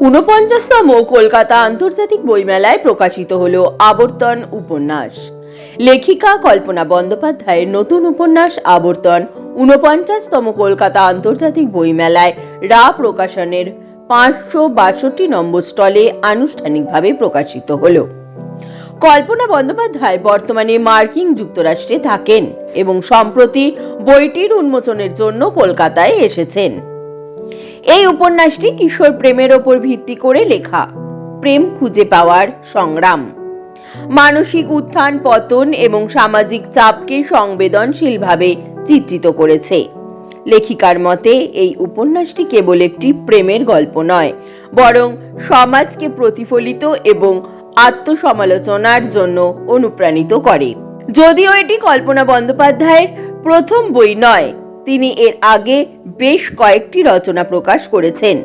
ঊনপঞ্চাশতম কলকাতা আন্তর্জাতিক বইমেলায় প্রকাশিত হল আবর্তন উপন্যাস। লেখিকা কল্পনা বন্দ্যোপাধ্যায়ের নতুন উপন্যাস আবর্তন ঊনপঞ্চাশতম কলকাতা আন্তর্জাতিক বইমেলায় রা প্রকাশনের পাঁচশো বাষট্টি নম্বর স্টলে আনুষ্ঠানিকভাবে প্রকাশিত হলো। কল্পনা বন্দ্যোপাধ্যায় বর্তমানে মার্কিন যুক্তরাষ্ট্রে থাকেন এবং সম্প্রতি বইটির উন্মোচনের জন্য কলকাতায় এসেছেন। এই উপন্যাসটি কিশোর প্রেমের ওপর ভিত্তি করে লেখা। প্রেম খুঁজে পাওয়ার সংগ্রাম। মানসিক উত্থান, পতন এবং সামাজিক চাপকে সংবেদনশীলভাবে চিত্রিত করেছে। লেখিকার মতে, এই উপন্যাসটি কেবল একটি প্রেমের গল্প নয়, বরং সমাজকে প্রতিফলিত এবং আত্মসমালোচনার জন্য অনুপ্রাণিত করে। যদিও এটি কল্পনা বন্দ্যোপাধ্যায়ের প্রথম বই নয় তিনি এর আগে বেশ কয়েকটি রচনা প্রকাশ করেছেন।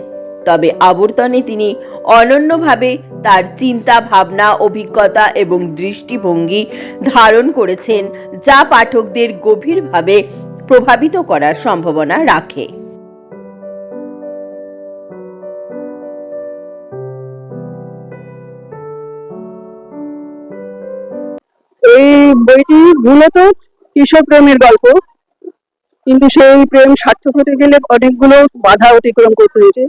তবে আবর্তনে তিনি অনন্যভাবে তার চিন্তা, ভাবনা, অভিজ্ঞতা এবং দৃষ্টিভঙ্গি ধারণ করেছেন, যা পাঠকদের গভীরভাবে প্রভাবিত করার সম্ভাবনা রাখে। এই বইটি মূলত কিশোর প্রেমের গল্প। কিন্তু সেই প্রেম সার্থক হতে গেলে অনেকগুলো বাধা অতিক্রম করতে হয়েছে।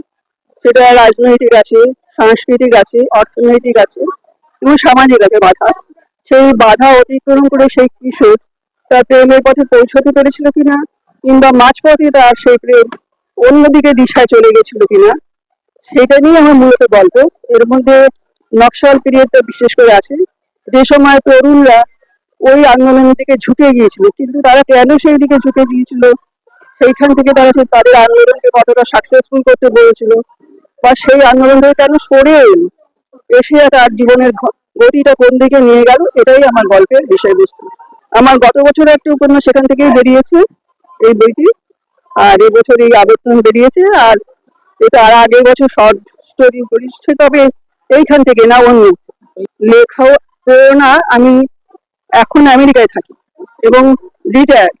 সেটা রাজনৈতিক আছে, সাংস্কৃতিক আছে, অর্থনৈতিক আছে এবং সামাজিক আছে বাধা। সেই বাধা অতিক্রম করে সেই কিশোর তার প্রেমের পথে পৌঁছতে পেরেছিল কিনা কিংবা মাঝপথে তার সেই প্রেম অন্যদিকে দিশায় চলে গেছিল কিনা, সেটা নিয়ে আমার মূলত গল্প। এর মধ্যে নকশাল পিরিয়ডটা বিশেষ করে আছে। যে সময় তরুণরা ওই আন্দোলনের দিকে ঝুঁকে গিয়েছিল, কিন্তু তারা কেন সেই দিকে ঝুঁকে গিয়েছিল সেইখান থেকে তারা তাদের আন্দোলনকে কতটা সাকসেসফুল করতে পেরেছিল? বা সেই আন্দোলন থেকে কেন সরে এলো? এসে তার জীবনের গতিটা কোন দিকে নিয়ে গেল? এটাই আমার গল্পের বিষয়বস্তু। আমার গত বছর একটা উপন্যাস সেখান থেকেই বেরিয়েছে এই বইটি। আর এই বছর এই আবর্তন বেরিয়েছে, আর এটা আর আগের বছর শর্ট স্টোরি করেছে তবে এইখান থেকে না অন্য লেখা প্রেরণা আমি এখন আমেরিকায় থাকি। এবং রিটায়ার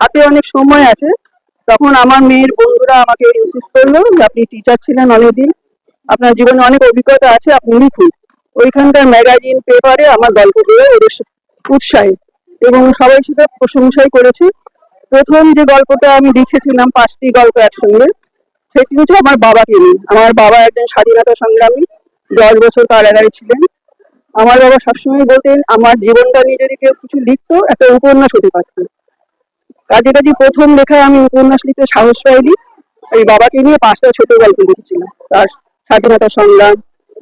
হাতে অনেক সময় আছে। তখন আমার মেয়ের বন্ধুরা আমাকে ইনসিস্ট করল যে আপনি টিচার ছিলেন অনেকদিন। আপনার জীবনে অনেক অভিজ্ঞতা আছে, আপনি লিখুন। ওইখানকার ম্যাগাজিন পেপারে আমার গল্পগুলো ওদের উৎসাহী এবং সবাই সেটা প্রশংসাই করেছে। প্রথম যে গল্পটা আমি লিখেছিলাম পাঁচটি গল্প একসঙ্গে, সেটি হচ্ছে আমার বাবাকে নিয়ে। আমার বাবা একজন স্বাধীনতা সংগ্রামী, দশ বছর কারাগারে ছিলেন। আমার বাবা সবসময় বলতেন, আমার জীবনটা নিয়ে যদি কেউ কিছু লিখতো, একটা উপন্যাস হতে পারত। কাজে কাজে প্রথম লেখায় আমি উপন্যাস লিখতে সাহস পাইনি। এই বাবাকে নিয়ে পাঁচটা ছোট গল্প লিখেছিলাম। তার স্বাধীনতা সংগ্রাম,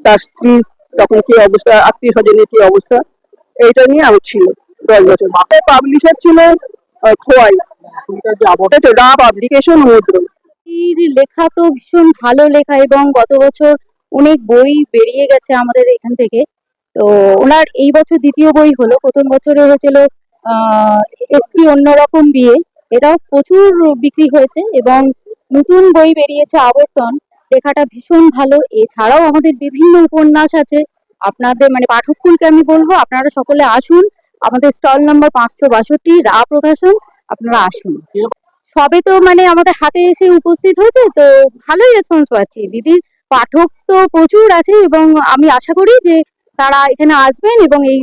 তার স্ত্রী, তখন কি অবস্থা, আত্মীয় স্বজনের কি অবস্থা, এইটা নিয়ে আমার ছিল দশ বছর। বাপের পাবলিশার ছিল খোয়াই। পাবলিকেশন লেখা তো ভীষণ ভালো লেখা এবং গত বছর অনেক বই বেরিয়ে গেছে আমাদের এখান থেকে। তো ওনার এই বছর দ্বিতীয় বই হলো, প্রথম বছরে হয়েছিল একটি অন্যরকম বিয়ে। এটাও প্রচুর বিক্রি হয়েছে এবং নতুন বই বেরিয়েছে আবর্তন। লেখাটা ভীষণ ভালো। এছাড়াও আমাদের বিভিন্ন উপন্যাস আছে। আপনাদের মানে পাঠককুলকে আমি বলব, আপনারা সকলে আসুন। আমাদের স্টল নাম্বার পাঁচশো বাষট্টি রা প্রকাশন আপনারা আসুন। সবে তো মানে আমাদের হাতে এসে উপস্থিত হয়েছে, তো ভালোই রেসপন্স পাচ্ছি। দিদির পাঠক তো প্রচুর আছে এবং আমি আশা করি যে তারা এখানে আসবেন এবং এই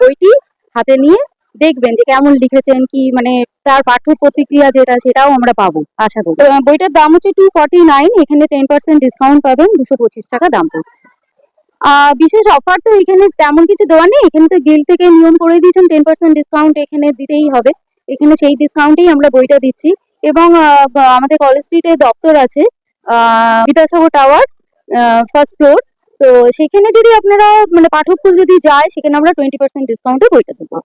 বইটি হাতে নিয়ে দেখবেন যে কেমন লিখেছেন, কি মানে তার পাঠ্য প্রতিক্রিয়া যেটা, সেটাও আমরা পাবো, আশা করি। বইটার দাম হচ্ছে টু ফর্টি নাইন এখানে টেন পার্সেন্ট ডিসকাউন্ট পাবেন, দুশো পঁচিশ টাকা দাম পড়ছে। বিশেষ অফার তো এখানে তেমন কিছু দেওয়া নেই, এখানে তো গিল থেকে নিয়ম করে দিয়েছেন টেন পার্সেন্ট ডিসকাউন্ট এখানে দিতেই হবে। এখানে সেই ডিসকাউন্টেই আমরা বইটা দিচ্ছি। এবং আমাদের কলেজ স্ট্রিটে দপ্তর আছে বিদ্যাসাগর টাওয়ার ফার্স্ট ফ্লোর তো সেখানে যদি আপনারা মানে পাঠক ফুল যদি যায়, সেখানে আমরা টোয়েন্টি পার্সেন্ট ডিসকাউন্টে বইটা দেবো।